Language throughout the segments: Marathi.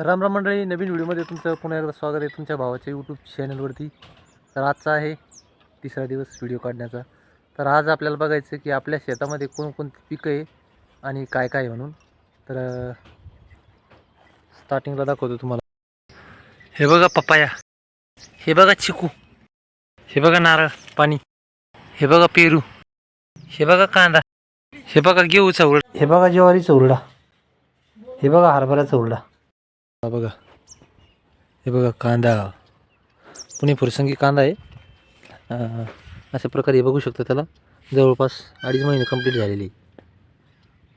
तर राम राम मंडळी नवीन व्हिडिओमध्ये तुमचं पुन्हा एकदा स्वागत आहे तुमच्या भावाच्या यूट्यूब चॅनलवरती तर आजचा आहे तिसरा दिवस व्हिडिओ काढण्याचा. तर आज आपल्याला बघायचं की आपल्या शेतामध्ये कोणकोणती पिकं आहे आणि काय काय आहे म्हणून. तर स्टार्टिंगला दाखवतो तुम्हाला. हे बघा पपाया. हे बघा चिकू. हे बघा नारळ पाणी. हे बघा पेरू. हे बघा कांदा. हे बघा घेऊ चौरडा हे बघा ज्वारीचा उरडा. हे बघा हरभऱ्याचा उरडा. हा बघा. हे बघा कांदा. पुणे फुरसंगी कांदा आहे. अशा प्रकारे हे बघू शकता त्याला. जवळपास अडीच महिने कंप्लीट झालेली आहे.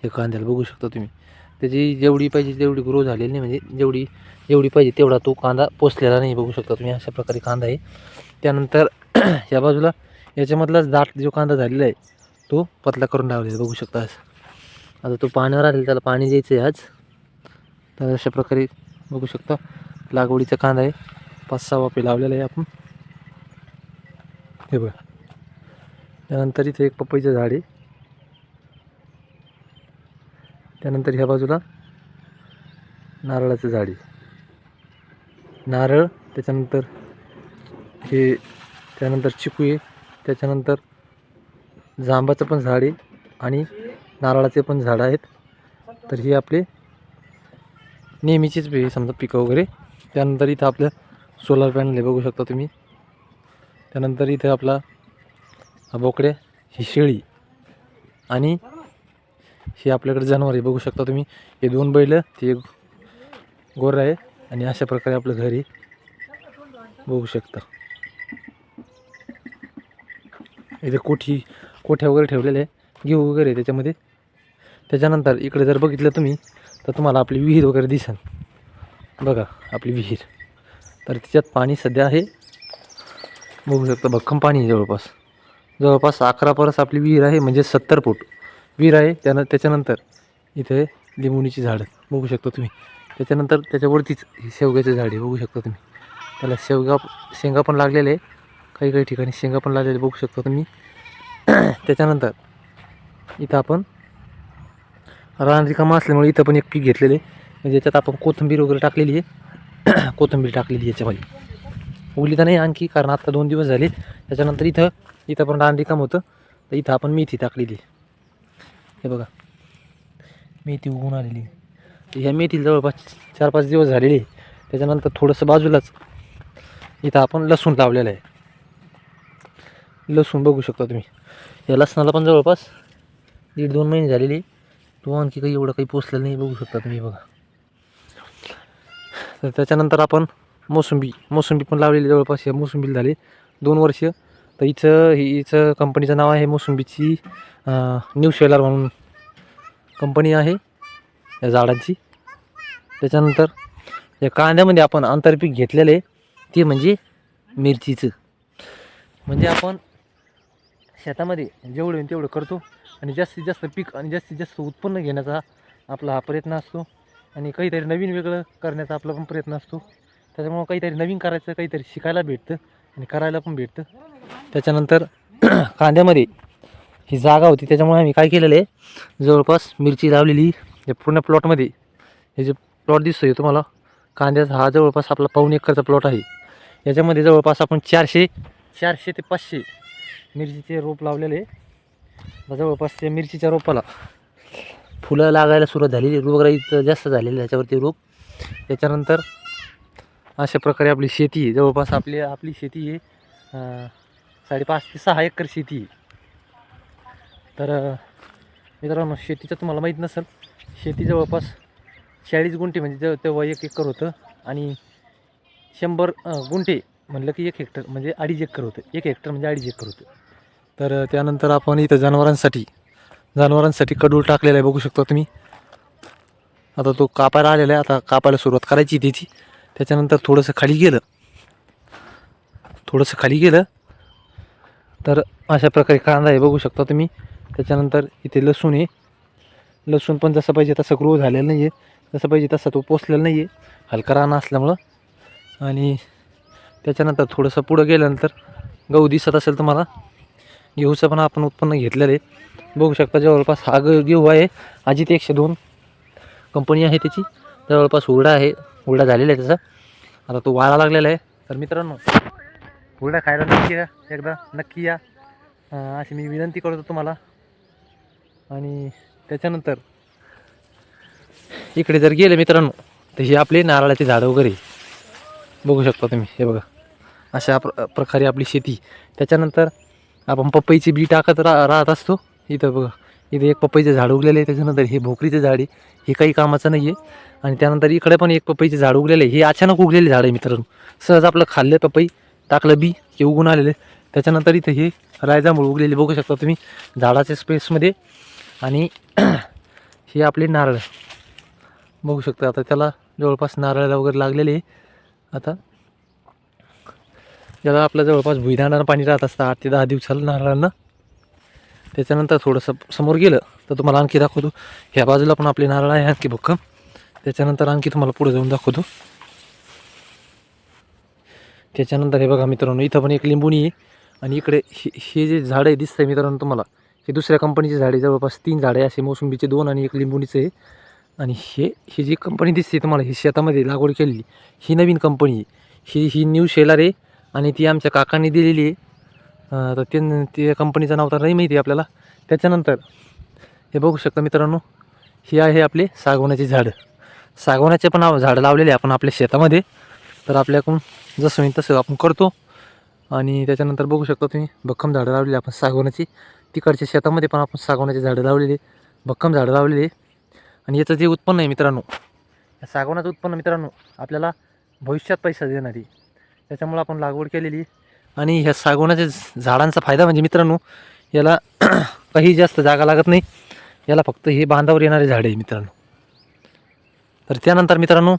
हे कांद्याला बघू शकता तुम्ही. त्याची जेवढी पाहिजे तेवढी ग्रो झालेली नाही. म्हणजे जेवढी जेवढी पाहिजे तेवढा तो कांदा पोचलेला नाही बघू शकता तुम्ही. अशा प्रकारे कांदा आहे. त्यानंतर या बाजूला याच्यामधलाच दाट जो कांदा झालेला आहे तो पतला करून लावलेला आहे, बघू शकता आज आता तो पाण्यावर आलेला त्याला पाणी द्यायचं आहे आज. तर अशा प्रकारे बघू शकता. लागवडीचा कांदा आहे. पाच सहा वाफे लावलेला आहे आपण. हे बघा. त्यानंतर इथे एक पपईचं झाड आहे. त्यानंतर ह्या बाजूला नारळाचं झाड आहे. नारळ त्याच्यानंतर हे त्यानंतर चिकू आहे. त्याच्यानंतर जांबाचं पण झाड आहे आणि नारळाचे पण झाडं आहेत. तर हे आपले नेहमीचीच बी समजा पिकं वगैरे. त्यानंतर इथं आपलं सोलार पॅनल हे बघू शकता तुम्ही. त्यानंतर इथे आपला बोकडे बोकड्या ही शेळी आणि हे आपल्याकडे जनावर हे बघू शकता तुम्ही. हे दोन बैल ते एक गोर आहे आणि अशा प्रकारे आपलं घर बघू शकता. इथे कोठी कोठ्या वगैरे ठेवलेल्या आहे घेऊ वगैरे त्याच्यामध्ये. त्याच्यानंतर इकडे जर बघितलं तुम्ही तर तुम्हाला आपली विहीर वगैरे दिसेल. बघा आपली विहीर. तर तिच्यात पाणी सध्या आहे. बघू शकता भक्कम पाणी आहे जवळपास. जवळपास अकरा परस आपली विहीर आहे म्हणजे सत्तर फूट. विहीर आहे त्यानं त्याच्यानंतर इथे लिंबुणीची झाडं बघू शकता तुम्ही. त्याच्यानंतर त्याच्यावरतीच शेवग्याचे झाडे बघू शकता तुम्ही. त्याला शेवगा शेंगा पण लागलेले आहे काही काही ठिकाणी शेंगा पण लागलेले बघू शकता तुम्ही. त्याच्यानंतर इथं आपण रान रिकामा असल्यामुळे इथं पण एक पीक घेतलेले म्हणजे याच्यात आपण कोथिंबीर वगैरे टाकलेली आहे. कोथिंबीर टाकलेली आहे याच्यामध्ये. उगली तर नाही आणखी कारण आत्ता दोन दिवस झाले. त्याच्यानंतर इथं इथं पण रान रिकाम होतं. तर इथं आपण मेथी टाकलेली हे बघा. मेथी उगून आलेली आहे. ह्या मेथीला जवळपास चार पाच दिवस झालेले आहे. त्याच्यानंतर थोडंसं बाजूलाच इथं आपण लसूण लावलेलं आहे. लसूण बघू शकता तुम्ही. या लसणाला पण जवळपास दीड दोन महिने झालेली तो आणखी काही एवढं काही पोचलेलं नाही बघू शकता तुम्ही बघा. तर त्याच्यानंतर आपण मोसंबी मोसंबी पण लावलेली जवळपास या मोसंबीला झाले दोन वर्ष. तर हिचं ही हिचं कंपनीचं नाव आहे मोसंबीची न्यू शेलर म्हणून कंपनी आहे या झाडांची. त्याच्यानंतर या कांद्यामध्ये आपण आंतरपीक घेतलेलं आहे ते म्हणजे मिरचीचं. म्हणजे आपण शेतामध्ये जेवढं तेवढं करतो आणि जास्तीत जास्त पीक आणि जास्तीत जास्त उत्पन्न घेण्याचा आपला हा प्रयत्न असतो. आणि काहीतरी नवीन वेगळं करण्याचा आपला पण प्रयत्न असतो. त्याच्यामुळं काहीतरी नवीन करायचं काहीतरी शिकायला भेटतं आणि करायला पण भेटतं. त्याच्यानंतर कांद्यामध्ये ही जागा होती. त्याच्यामुळे आम्ही काय केलेलं आहे जवळपास मिरची लावलेली या पूर्ण प्लॉटमध्ये. हे जे प्लॉट दिसतोय तुम्हाला कांद्याचा हा जवळपास आपला पाऊन एकरचा प्लॉट आहे. याच्यामध्ये जवळपास आपण चारशे चारशे ते पाचशे मिरचीचे रोप लावलेले आहे. जवळपास त्या मिरचीच्या रोपाला फुलं लागायला सुरुवात झालेली रोगराई तर जास्त झालेली आहे त्याच्यावरती रोग त्याच्यानंतर अशा प्रकारे आपली शेती आहे. जवळपास आपली आपली शेती आहे साडेपाच ते सहा एकर शेती आहे. तर मित्रांनो शेतीचं तुम्हाला माहीत नसेल शेती जवळपास चाळीस गुंठे म्हणजे जेव्हा तेव्हा एक एकर होतं आणि शंभर गुंठे म्हणलं की एक हेक्टर म्हणजे अडीच एकर होतं. एक हेक्टर म्हणजे अडीच एकर होतं. तर त्यानंतर आपण इथं जनावरांसाठी जनावरांसाठी कडूळ टाकलेला आहे बघू शकता तुम्ही. आता तो कापायला आलेला आहे आता कापायला सुरुवात करायची त्याची. त्याच्यानंतर थोडंसं खाली गेलं. थोडंसं खाली गेलं. तर अशा प्रकारे कांदा आहे बघू शकता तुम्ही. त्याच्यानंतर इथे लसूण आहे. लसूण पण जसं पाहिजे तसं ग्रो झालेलं नाही आहे जसं पाहिजे तसा तो पोचलेला नाही आहे हलका रान असल्यामुळं. आणि त्याच्यानंतर थोडंसं पुढं गेल्यानंतर गहू दिसत असेल तुम्हाला. घेऊचं पण आपण उत्पन्न घेतलेलं आहे. बघू शकता जवळपास हा घेऊ गहू आहे. अजित एकशे दोन कंपनी आहे त्याची. जवळपास हुरडा आहे. हुरडा झालेला आहे त्याचा. आता तो वाळा लागलेला आहे. तर मित्रांनो हुरडा खायला नक्की या. एकदा नक्की या. अशी मी विनंती करतो तुम्हाला. आणि त्याच्यानंतर इकडे जर गेले मित्रांनो तर हे आपले नारळाचे झाडं वगैरे. बघू शकता तुम्ही. हे बघा. अशा प्र प्रकारे आपली शेती. त्याच्यानंतर आपण पपईची बी टाकत रा राहत असतो. इथं बघा इथं एक पपईचं झाड उगलेलं आहे त्याच्यानंतर हे भोकरीचं झाड आहे. हे काही कामाचं नाही आहे आणि त्यानंतर इकडे पण एक पपईचे झाड उगलेलं आहे. हे अचानक उगलेले झाड आहे मित्रांनो. सहज आपलं खाल्लं पपई टाकलं बी हे उगून आलेलं आहे. त्याच्यानंतर इथं हे रायजांभूळ उगलेले बघू शकता तुम्ही झाडाच्या स्पेसमध्ये आणि हे आपले नारळ. बघू शकता आता त्याला जवळपास नारळाला वगैरे लागलेले आहे. आता ज्याला आपल्या जवळपास भुईदांडानं पाणी राहत असतं आठ ते दहा दिवसाला नारळांना. त्याच्यानंतर थोडंसं समोर गेलं तर तुम्हाला आणखी दाखवतो. ह्या बाजूला पण आपले नारळ आहे आणखी भक्कम. त्याच्यानंतर आणखी तुम्हाला पुढे जाऊन दाखवतो. त्याच्यानंतर हे बघा मित्रांनो इथं पण एक लिंबुणी आहे. आणि इकडे हे हे जे झाड आहे दिसतंय मित्रांनो तुम्हाला हे दुसऱ्या कंपनीचे झाडे जवळपास तीन झाडे असे मोसंबीचे दोन आणि एक लिंबुणीचं आहे. आणि हे ही जी कंपनी दिसते तुम्हाला ही शेतामध्ये लागवड केलेली ही नवीन कंपनी आहे. ही ही न्यू शेलार आहे. आणि ती आमच्या काकांनी दिलेली आहे. तर ते त्या कंपनीचं नाव तर नाही माहिती आपल्याला. त्याच्यानंतर हे बघू शकता मित्रांनो ही आहे आपले सागवानाची झाडं. सागवानाचे पण झाडं लावलेले आपण आपल्या शेतामध्ये. तर आपल्याकडून जसं होईल तसं आपण करतो. आणि त्याच्यानंतर बघू शकता तुम्ही भक्कम झाडं लावलेली आपण सागवानाची तिकडच्या शेतामध्ये पण आपण सागवानाची झाडं लावलेली भक्कम झाडं लावलेली आणि याचं जे उत्पन्न आहे मित्रांनो या उत्पन्न मित्रांनो आपल्याला भविष्यात पैसा देणारी त्याच्यामुळं आपण लागवड केलेली. आणि ह्या सागवनाच्या झाडांचा फायदा म्हणजे मित्रांनो याला काही जास्त जागा लागत नाही. याला फक्त हे बांधावर येणारे झाडे आहे मित्रांनो. तर त्यानंतर मित्रांनो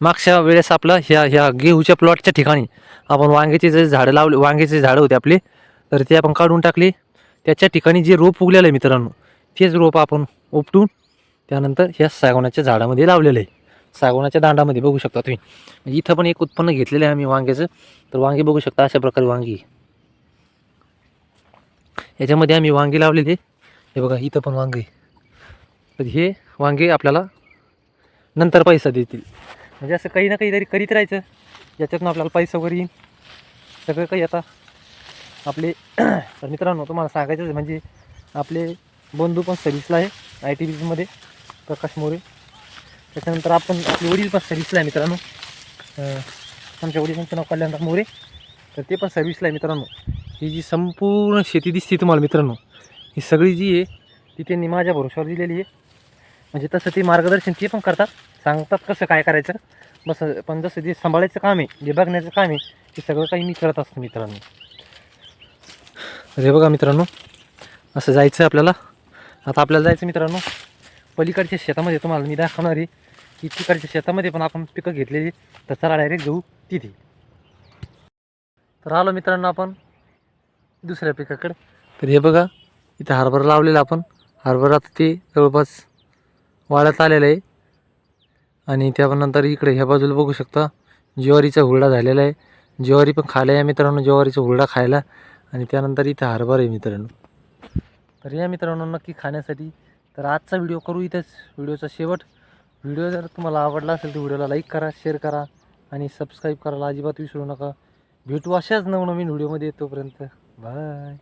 मागच्या वेळेस आपलं ह्या ह्या गेहूच्या प्लॉटच्या ठिकाणी आपण वांग्याचे जे झाडं लावले वांग्याचे झाडं होते आपले तर ते आपण काढून टाकले. त्याच्या ठिकाणी जे रोप उगलेलं आहे मित्रांनो तेच रोप आपण उपटून त्यानंतर ह्या सागवनाच्या झाडामध्ये लावलेलं आहे. सागवनाच्या दांडामध्ये बघू शकता तुम्ही. म्हणजे इथं पण एक उत्पन्न घेतलेलं आहे आम्ही वांग्याचं. तर वांगे बघू शकता अशा प्रकारे वांगी. याच्यामध्ये आम्ही वांगे लावलेले. हे बघा इथं पण वांगे. तर हे वांगे आपल्याला नंतर पैसा देतील. म्हणजे असं काही ना काहीतरी करीत राहायचं. याच्यातून आपल्याला पैसा वगैरे येईल. सगळं काही आता आपले तर मित्रांनो तुम्हाला सांगायचं म्हणजे आपले बंधू पण सर्विसला आहे आय टी बीजमध्ये प्रकाश मोरे. त्याच्यानंतर आपण आपले वडील पण सर्व्हिसला आहे मित्रांनो. आमच्या वडिलांचं नाव कल्याणराव मोरे. तर ते पण सर्व्हिसला आहे मित्रांनो. ही जी संपूर्ण शेती दिसते तुम्हाला मित्रांनो ही सगळी जी आहे ती त्यांनी माझ्या भरोश्यावर दिलेली आहे. म्हणजे तसं ते मार्गदर्शन ते पण करतात. सांगतात कसं काय करायचं. बस पण जसं जे सांभाळायचं काम आहे जे बघण्याचं काम आहे ते सगळं काही मी करत असतो मित्रांनो. अरे बघा मित्रांनो असं जायचं आहे आपल्याला. आता आपल्याला जायचं मित्रांनो. पलीकडच्या शेतामध्ये तुम्हाला मी दाखवणार आहे. की तिकडच्या शेतामध्ये पण आपण पिकं घेतलेली तर चला डायरेक्ट जाऊ तिथे. तर आलो मित्रांनो आपण दुसऱ्या पिकाकडे. तर हे बघा इथं हरभरा लावलेला आपण. हरभरा आता ते जवळपास वाढत आलेलं आहे. आणि त्यानंतर इकडे ह्या बाजूला बघू शकता ज्वारीचा हुरडा झालेला आहे. ज्वारी पण खायला या मित्रांनो ज्वारीचा हुरडा खायला. आणि त्यानंतर इथं हरभरा आहे मित्रांनो. तर या मित्रांनो नक्की खाण्यासाठी तर आजचा व्हिडिओ करू इथंच. व्हिडिओचा शेवट. व्हिडिओ जर तुम्हाला आवडला असेल तर व्हिडिओला लाईक करा शेअर करा आणि सबस्क्राईब करायला अजिबात विसरू नका. भेटू अशाच नवनवीन व्हिडिओमध्ये तोपर्यंत. बाय.